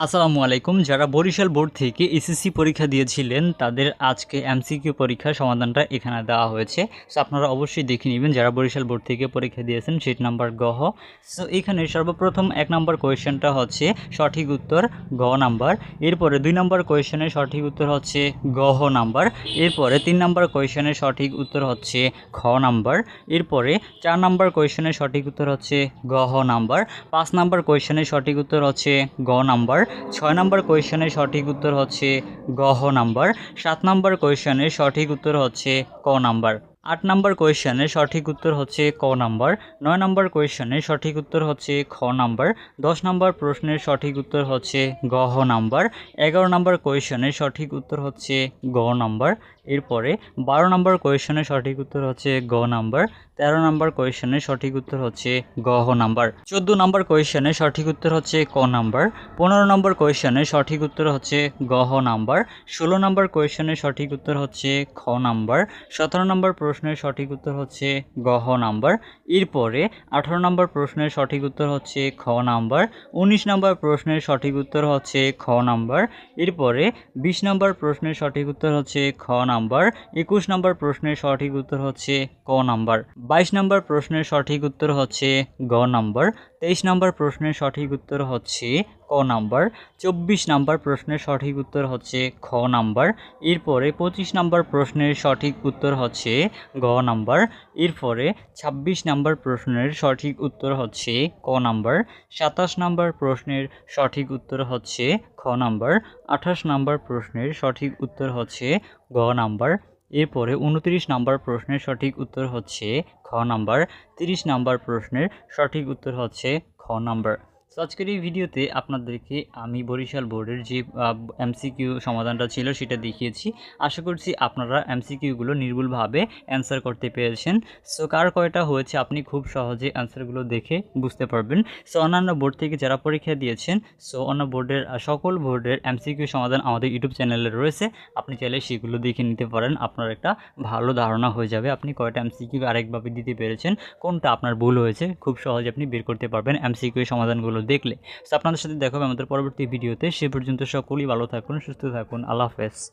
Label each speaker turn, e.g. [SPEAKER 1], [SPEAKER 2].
[SPEAKER 1] আসসালামু আলাইকুম। যারা বরিশাল বোর্ড থেকে এসএসসি পরীক্ষা দিয়েছিলেন, তাদের আজকে এমসিকিউ পরীক্ষার সমাধানটা এখানে দেওয়া হয়েছে। সো আপনারা অবশ্যই দেখে নেবেন যারা বরিশাল বোর্ড থেকে পরীক্ষা দিয়েছেন সিট নাম্বার গহ সো এখানে সর্বপ্রথম এক নম্বর কোয়েশ্চেনটা হচ্ছে সঠিক উত্তর গ নাম্বার এরপরে দুই নম্বর কোয়েশ্চেনের সঠিক উত্তর হচ্ছে গহ নাম্বার এরপরে তিন নম্বর কোয়েশ্চেনের সঠিক উত্তর হচ্ছে খ নাম্বার এরপরে চার নম্বর কোয়েশ্চেনের সঠিক উত্তর হচ্ছে গহ নাম্বার পাঁচ নম্বর কোয়েশ্চেনের সঠিক উত্তর হচ্ছে গ নাম্বার ছয় নম্বর কোয়েশনের সঠিক উত্তর হচ্ছে গহ নাম্বার। সাত নম্বর কোয়েশনের সঠিক উত্তর হচ্ছে ক নাম্বার। আট নম্বর কোয়েশনের সঠিক উত্তর হচ্ছে ক নাম্বার, নয় নম্বর কোয়েশনের সঠিক উত্তর হচ্ছে খ নাম্বার, দশ নম্বর প্রশ্নের সঠিক উত্তর হচ্ছে গহ নাম্বার, এগারো নম্বর কোয়েশনের সঠিক উত্তর হচ্ছে গ নাম্বার, এরপরে বারো নম্বর কোয়েশনের সঠিক উত্তর হচ্ছে গ নাম্বার, তেরো নম্বর কোয়েশনের সঠিক উত্তর হচ্ছে গহ নাম্বার, চোদ্দ নম্বর কোয়েশনের সঠিক উত্তর হচ্ছে ক নাম্বার, পনেরো নম্বর কোয়েশনের সঠিক উত্তর হচ্ছে গহ নাম্বার, ষোলো নম্বর কোয়েশনের সঠিক উত্তর হচ্ছে খ নাম্বার, সতেরো নম্বর প্রশ্নের সঠিক উত্তর হচ্ছে গহ নাম্বার। এরপরে আঠারো নম্বর প্রশ্নের সঠিক উত্তর হচ্ছে খ নাম্বার। উনিশ নম্বর প্রশ্নের সঠিক উত্তর হচ্ছে খ নাম্বার। এরপরে বিশ নম্বর প্রশ্নের সঠিক উত্তর হচ্ছে খ নাম্বার। একুশ নম্বর প্রশ্নের সঠিক উত্তর হচ্ছে ক নাম্বার। বাইশ নম্বর প্রশ্নের সঠিক উত্তর হচ্ছে গ নাম্বার। তেইশ নম্বর প্রশ্নের সঠিক উত্তর হচ্ছে ক নাম্বার, চব্বিশ নাম্বার প্রশ্নের সঠিক উত্তর হচ্ছে খ নাম্বার। এরপরে পঁচিশ নম্বর প্রশ্নের সঠিক উত্তর হচ্ছে গ নাম্বার। এরপরে ছাব্বিশ নম্বর প্রশ্নের সঠিক উত্তর হচ্ছে ক নাম্বার। সাতাশ নম্বর প্রশ্নের সঠিক উত্তর হচ্ছে খ নাম্বার। আঠাশ নম্বর প্রশ্নের সঠিক উত্তর হচ্ছে গ নাম্বার। এরপরে উনত্রিশ নম্বর প্রশ্নের সঠিক উত্তর হচ্ছে খ নাম্বার। তিরিশ নম্বর প্রশ্নের সঠিক উত্তর হচ্ছে খ নাম্বার। তো আজকের এই ভিডিওতে আপনাদেরকে আমি বরিশাল বোর্ডের যে এমসিকিউ সমাধানটা ছিল সেটা দেখিয়েছি। আশা করছি আপনারা এমসিকিউগুলো নির্ভুলভাবে অ্যান্সার করতে পেরেছেন। সো কার কয়টা হয়েছে আপনি খুব সহজে অ্যান্সারগুলো দেখে বুঝতে পারবেন। সো অন্যান্য বোর্ড থেকে যারা পরীক্ষা দিয়েছেন সো অন্য বোর্ডের সকল বোর্ডের এমসিকিউ সমাধান আমাদের ইউটিউব চ্যানেলে রয়েছে। আপনি চাইলে সেগুলো দেখে নিতে পারেন। আপনার একটা ভালো ধারণা হয়ে যাবে আপনি কয়টা এমসিকিউ আরেকভাবে দিতে পেরেছেন, কোনটা আপনার ভুল হয়েছে। খুব সহজে আপনি বের করতে পারবেন এমসিকিউ সমাধানগুলো দেখলে। তো আপনাদের সাথে দেখা হবে আমাদের পরবর্তী ভিডিওতে। সে পর্যন্ত সকলেই ভালো থাকুন, সুস্থ থাকুন। আল্লাহ হাফেজ।